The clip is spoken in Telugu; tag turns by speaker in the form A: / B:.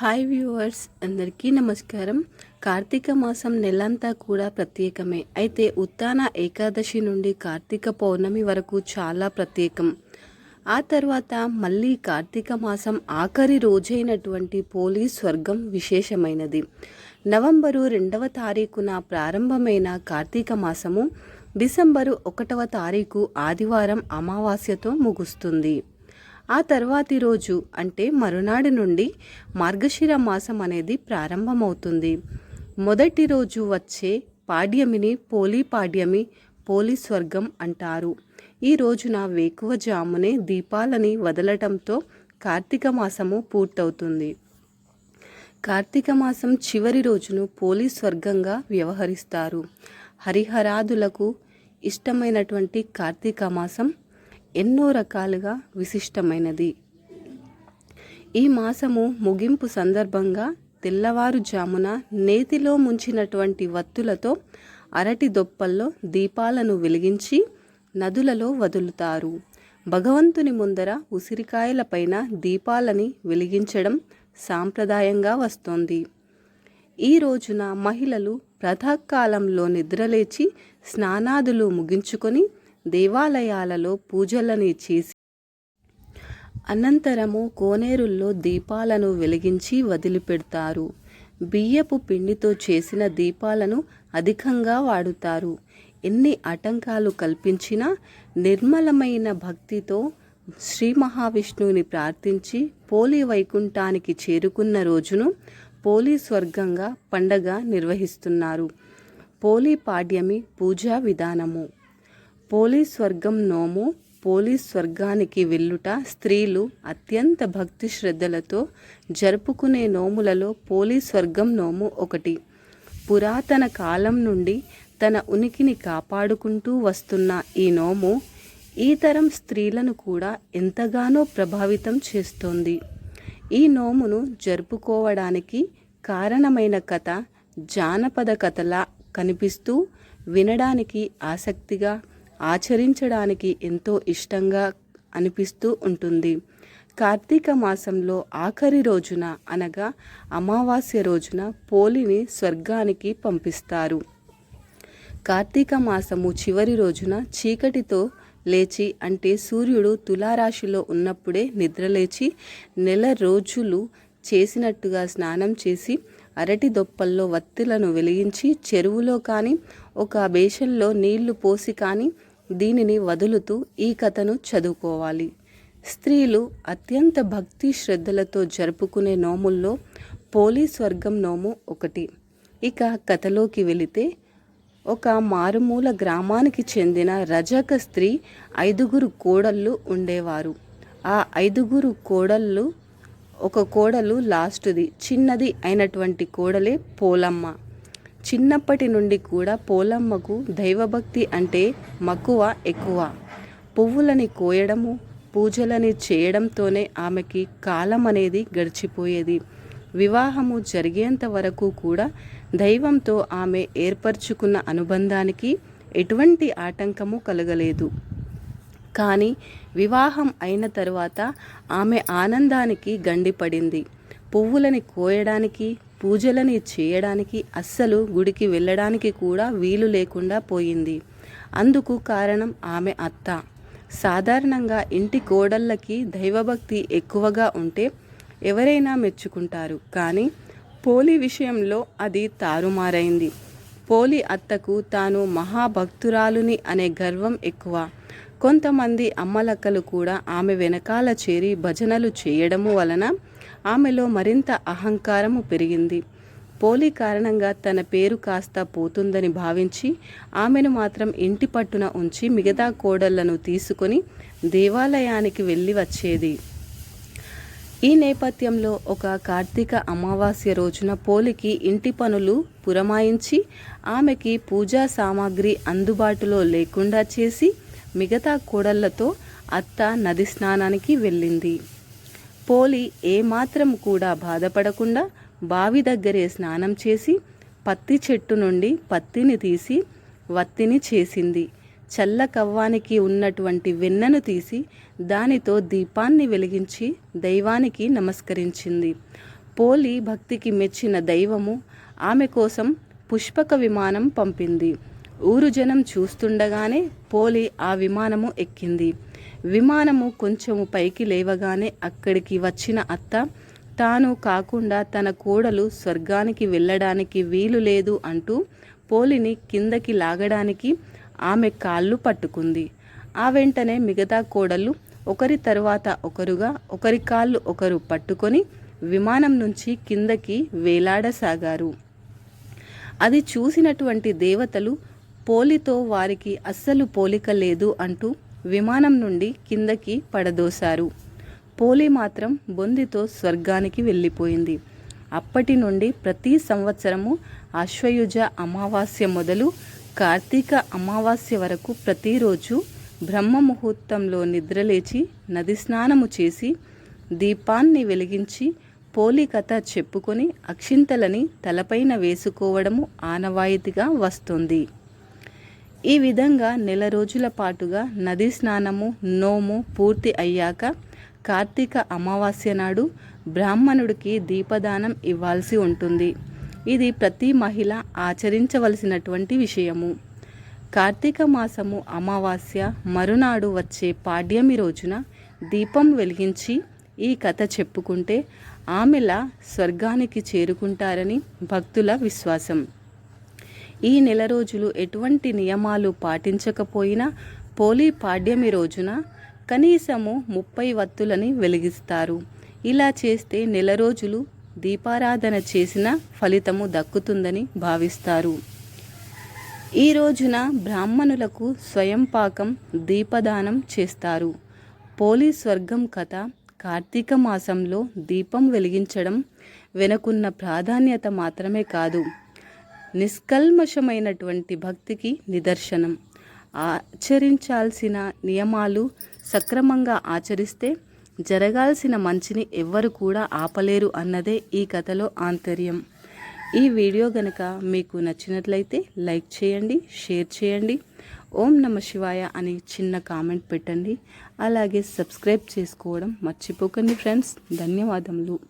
A: హాయ్ వ్యూవర్స్ అందరికీ నమస్కారం. కార్తీక మాసం నెలంతా కూడా ప్రత్యేకమే. అయితే ఉత్తాన ఏకాదశి నుండి కార్తీక పౌర్ణమి వరకు చాలా ప్రత్యేకం. ఆ తర్వాత మళ్ళీ కార్తీక మాసం ఆఖరి రోజైనటువంటి పోలీస్ స్వర్గం విశేషమైనది. నవంబరు రెండవ తారీఖున ప్రారంభమైన కార్తీక మాసము డిసెంబరు ఒకటవ తారీఖు ఆదివారం అమావాస్యతో ముగుస్తుంది. ఆ తర్వాతి రోజు అంటే మరునాడు నుండి మార్గశిర మాసం అనేది ప్రారంభమవుతుంది. మొదటి రోజు వచ్చే పాడ్యమిని పోలీ పాడ్యమి పోలీ స్వర్గం అంటారు. ఈ రోజున వేకువజామునే దీపాలని వదలటంతో కార్తీక మాసము పూర్తవుతుంది. కార్తీక మాసం చివరి రోజును పోలీస్ స్వర్గంగా వ్యవహరిస్తారు. హరిహరాదులకు ఇష్టమైనటువంటి కార్తీక మాసం ఎన్నో రకాలుగా విశిష్టమైనది. ఈ మాసము ముగింపు సందర్భంగా తెల్లవారుజామున నేతిలో ముంచినటువంటి వత్తులతో అరటి దొప్పల్లో దీపాలను వెలిగించి నదులలో వదులుతారు. భగవంతుని ముందర ఉసిరికాయలపైన దీపాలని వెలిగించడం సాంప్రదాయంగా వస్తోంది. ఈ రోజున మహిళలు ప్రాతకాలంలో నిద్రలేచి స్నానాదులు ముగించుకొని దేవాలయాలలో పూజలని చేసి అనంతరము కోనేరుల్లో దీపాలను వెలిగించి వదిలిపెడతారు. బియ్యపు పిండితో చేసిన దీపాలను అధికంగా వాడుతారు. ఎన్ని ఆటంకాలు కల్పించినా నిర్మలమైన భక్తితో శ్రీ మహావిష్ణువుని ప్రార్థించి పోలి వైకుంఠానికి చేరుకున్న రోజును పోలీ స్వర్గంగా పండగ నిర్వహిస్తున్నారు. పోలీ పాడ్యమి పూజా విధానము. పోలీస్ స్వర్గం నోము పోలీస్ స్వర్గానికి వెళ్ళుట స్త్రీలు అత్యంత భక్తి శ్రద్ధలతో జరుపుకునే నోములలో పోలీస్ స్వర్గం నోము ఒకటి. పురాతన కాలం నుండి తన ఉనికిని కాపాడుకుంటూ వస్తున్న ఈ నోము ఈ తరం స్త్రీలను కూడా ఎంతగానో ప్రభావితం చేస్తోంది. ఈ నోమును జరుపుకోవడానికి కారణమైన కథ జానపద కథలా కనిపిస్తూ వినడానికి ఆసక్తిగా ఆచరించడానికి ఎంతో ఇష్టంగా అనిపిస్తూ ఉంటుంది. కార్తీక మాసంలో ఆఖరి రోజున అనగా అమావాస్య రోజున పోలిని స్వర్గానికి పంపిస్తారు. కార్తీక మాసము చివరి రోజున చీకటితో లేచి అంటే సూర్యుడు తులారాశిలో ఉన్నప్పుడే నిద్రలేచి నెల రోజులు చేసినట్టుగా స్నానం చేసి అరటి దొప్పల్లో వత్తులను వెలిగించి చెరువులో కానీ ఒక బేషన్లో నీళ్ళు పోసి కానీ దీనిని వదులుతూ ఈ కథను చదువుకోవాలి. స్త్రీలు అత్యంత భక్తి శ్రద్ధలతో జరుపుకునే నోముల్లో పోలీస్ వర్గం నోము ఒకటి. ఇక కథలోకి వెళితే ఒక మారుమూల గ్రామానికి చెందిన రజక స్త్రీ ఐదుగురు కోడళ్ళు ఉండేవారు. ఆ ఐదుగురు కోడళ్ళు ఒక కోడలు లాస్ట్ది చిన్నది అయినటువంటి కోడలే పోలమ్మ. చిన్నప్పటి నుండి కూడా పోలమ్మకు దైవభక్తి అంటే మక్కువ ఎక్కువ. పువ్వులని కోయడము పూజలని చేయడంతోనే ఆమెకి కాలం అనేది గడిచిపోయేది. వివాహము జరిగేంత వరకు కూడా దైవంతో ఆమె ఏర్పరచుకున్న అనుబంధానికి ఎటువంటి ఆటంకము కలగలేదు. కానీ వివాహం అయిన తరువాత ఆమె ఆనందానికి గండిపడింది. పువ్వులని కోయడానికి పూజలని చేయడానికి అస్సలు గుడికి వెళ్ళడానికి కూడా వీలు లేకుండా పోయింది. అందుకు కారణం ఆమె అత్త. సాధారణంగా ఇంటి కోడళ్ళకి దైవభక్తి ఎక్కువగా ఉంటే ఎవరైనా మెచ్చుకుంటారు. కానీ పోలి విషయంలో అది తారుమారైంది. పోలి అత్తకు తాను మహాభక్తురాలుని అనే గర్వం ఎక్కువ. కొంతమంది అమ్మలక్కలు కూడా ఆమె వెనకాల చేరి భజనలు చేయడము వలన ఆమెలో మరింత అహంకారము పెరిగింది. పోలి కారణంగా తన పేరు కాస్త పోతుందని భావించి ఆమెను మాత్రం ఇంటి పట్టున ఉంచి మిగతా కోడళ్ళను తీసుకొని దేవాలయానికి వెళ్ళి వచ్చేది. ఈ నేపథ్యంలో ఒక కార్తీక అమావాస్య రోజున పోలికి ఇంటి పనులు పురమాయించి ఆమెకి పూజా సామాగ్రి అందుబాటులో లేకుండా చేసి మిగతా కోడళ్ళతో అత్త నది స్నానానికి వెళ్ళింది. పోలి ఏమాత్రం కూడా బాధపడకుండా బావి దగ్గరే స్నానం చేసి పత్తి చెట్టు నుండి పత్తిని తీసి వత్తిని చేసింది. చల్ల కవ్వానికి ఉన్నటువంటి వెన్నను తీసి దానితో దీపాన్ని వెలిగించి దైవానికి నమస్కరించింది. పోలి భక్తికి మెచ్చిన దైవము ఆమె కోసం పుష్పక విమానం పంపింది. ఊరు జనం చూస్తుండగానే పోలి ఆ విమానము ఎక్కింది. విమానము కొంచెము పైకి లేవగానే అక్కడికి వచ్చిన అత్త తాను కాకుండా తన కోడలు స్వర్గానికి వెళ్ళడానికి వీలు లేదు అంటూ పోలిని కిందకి లాగడానికి ఆమె కాళ్ళు పట్టుకుంది. ఆ వెంటనే మిగతా కోడళ్ళు ఒకరి తరువాత ఒకరుగా ఒకరి కాళ్ళు ఒకరు పట్టుకొని విమానం నుంచి కిందకి వేలాడసాగారు. అది చూసినటువంటి దేవతలు పోలితో వారికి అస్సలు పోలిక లేదు అంటూ విమానం నుండి కిందకి పడదోశారు. పోలి మాత్రం బొందితో స్వర్గానికి వెళ్ళిపోయింది. అప్పటి నుండి ప్రతి సంవత్సరము అశ్వయుజ అమావాస్య మొదలు కార్తీక అమావాస్య వరకు ప్రతిరోజు బ్రహ్మ ముహూర్తంలో నిద్రలేచి నది స్నానము చేసి దీపాన్ని వెలిగించి పోలి కథ చెప్పుకొని అక్షింతలని తలపైన వేసుకోవడము ఆనవాయితీగా వస్తుంది. ఈ విధంగా నెల రోజుల పాటుగా నది స్నానము నోము పూర్తి అయ్యాక కార్తీక అమావాస్య నాడు బ్రాహ్మణుడికి దీపదానం ఇవ్వాల్సి ఉంటుంది. ఇది ప్రతి మహిళ ఆచరించవలసినటువంటి విషయము. కార్తీక మాసము అమావాస్య మరునాడు వచ్చే పాడ్యమి రోజున దీపం వెలిగించి ఈ కథ చెప్పుకుంటే ఆమెలా స్వర్గానికి చేరుకుంటారని భక్తుల విశ్వాసం. ఈ నెల రోజులు ఎటువంటి నియమాలు పాటించకపోయినా పోలీ పాడ్యమి రోజున కనీసము ముప్పై వత్తులని వెలిగిస్తారు. ఇలా చేస్తే నెల రోజులు దీపారాధన చేసిన ఫలితము దక్కుతుందని భావిస్తారు. ఈ రోజున బ్రాహ్మణులకు స్వయం పాకం దీపదానం చేస్తారు. పోలీ స్వర్గం కథ కార్తీక మాసంలో దీపం వెలిగించడం వెనుకున్న ప్రాధాన్యత మాత్రమే కాదు. నిష్కల్మషమైనటువంటి భక్తికి నిదర్శనం. ఆచరించాల్సిన నియమాలు సక్రమంగా ఆచరిస్తే జరగాల్సిన మంచిని ఎవ్వరు కూడా ఆపలేరు అన్నదే ఈ కథలో ఆంతర్యం. ఈ వీడియో గనక మీకు నచ్చినట్లయితే లైక్ చేయండి షేర్ చేయండి. ఓం నమ శివాయ అని చిన్న కామెంట్ పెట్టండి. అలాగే సబ్స్క్రైబ్ చేసుకోవడం మర్చిపోకండి ఫ్రెండ్స్. ధన్యవాదములు.